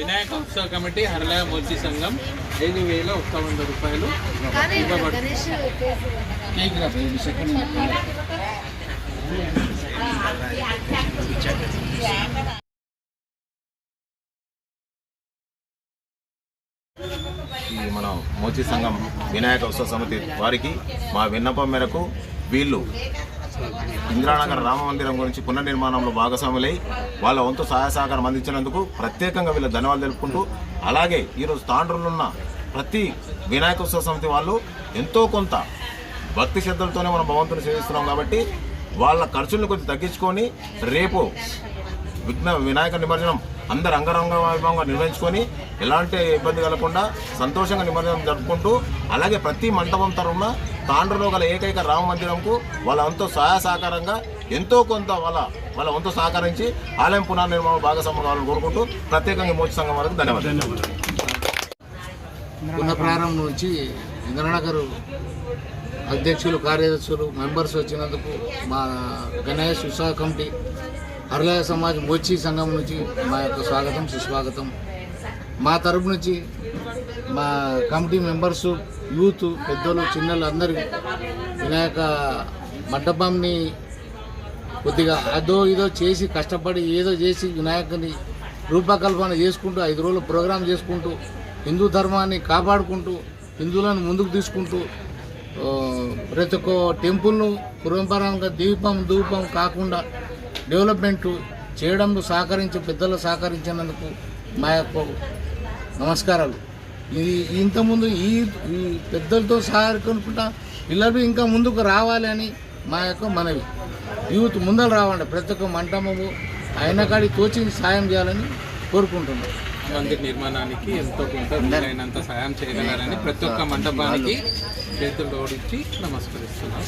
వినాయక ఉత్సవ కమిటీ హరలయ మోర్చి సంఘం ఐదు వేల ఒక్క వంద రూపాయలు మన మోచి సంఘం వినాయక ఉత్సవ సమితి వారికి మా విన్నపం మేరకు వీళ్ళు ఇందిరానగర్ రామ మందిరం గురించి పునర్నిర్మాణంలో భాగస్వాములై వాళ్ళ వంతు సహాయ సహకారం అందించినందుకు ప్రత్యేకంగా వీళ్ళ ధన్యవాదాలు తెలుపుకుంటూ అలాగే ఈరోజు తాండ్రులున్న ప్రతి వినాయక ఉత్సవ సమితి వాళ్ళు ఎంతో కొంత భక్తి శ్రద్ధలతోనే మనం భగవంతుని సేవిస్తున్నాం కాబట్టి వాళ్ళ ఖర్చులను కొంచెం తగ్గించుకొని రేపు విఘ్న వినాయక నిమజ్జనం అందరు అంగరంగ వైభవంగా నిర్వహించుకొని ఎలాంటి ఇబ్బంది కలగకుండా సంతోషంగా నిమజ్జనం జరుపుకుంటూ అలాగే ప్రతి మంటపం తరఫున తాండ్రలో గల ఏకైక రామ మందిరంకు వాళ్ళ సహాయ సహకారంగా ఎంతో కొంత వాళ్ళ వాళ్ళ వంతు సహకరించి ఆలయం పునర్నిర్మాణ భాగస్వామ్యం కావాలని కోరుకుంటూ ప్రత్యేకంగా మోచి సంఘం వారికి ధన్యవాదాలు. పునఃప్రారంభం నుంచి ఇంద్రనగర్ అధ్యక్షులు కార్యదర్శులు మెంబర్స్ వచ్చినందుకు మా గణేష్ ఉత్సవ కమిటీ హర్లయ సమాజ్ మోచి సంఘం నుంచి మా యొక్క స్వాగతం సుస్వాగతం. మా తరపు నుంచి మా కమిటీ మెంబర్స్ యూత్ పెద్దలు చిన్నలు అందరూ వినాయక మండపంని కొద్దిగా అదో ఇదో చేసి కష్టపడి ఏదో చేసి వినాయకుని రూపకల్పన చేసుకుంటూ ఐదు రోజులు ప్రోగ్రాం చేసుకుంటూ హిందూ ధర్మాన్ని కాపాడుకుంటూ హిందువులను ముందుకు తీసుకుంటూ ప్రతి ఒక్క టెంపుల్ను పురంపరంగా దీపం ధూపం కాకుండా డెవలప్మెంట్ చేయడంలో సహకరించి పెద్దలు సహకరించినందుకు మా యొక్క నమస్కారాలు. ఇది ఇంతకుముందు ఈ ఈ పెద్దలతో సహకరించుకుంటా పిల్లలు ఇంకా ముందుకు రావాలి అని మా యొక్క మనవి. యూత్ ముందర రావండి ప్రతి ఒక్క మంటపము అయిన కాడి తోచి సాయం చేయాలని కోరుకుంటున్నాం. మందిర్ నిర్మాణానికి ఎంతో కొంత వీలైనంత సాయం చేయగలరని ప్రతి ఒక్క మండపానికి చేతులు ఓడించి నమస్కరిస్తున్నాం.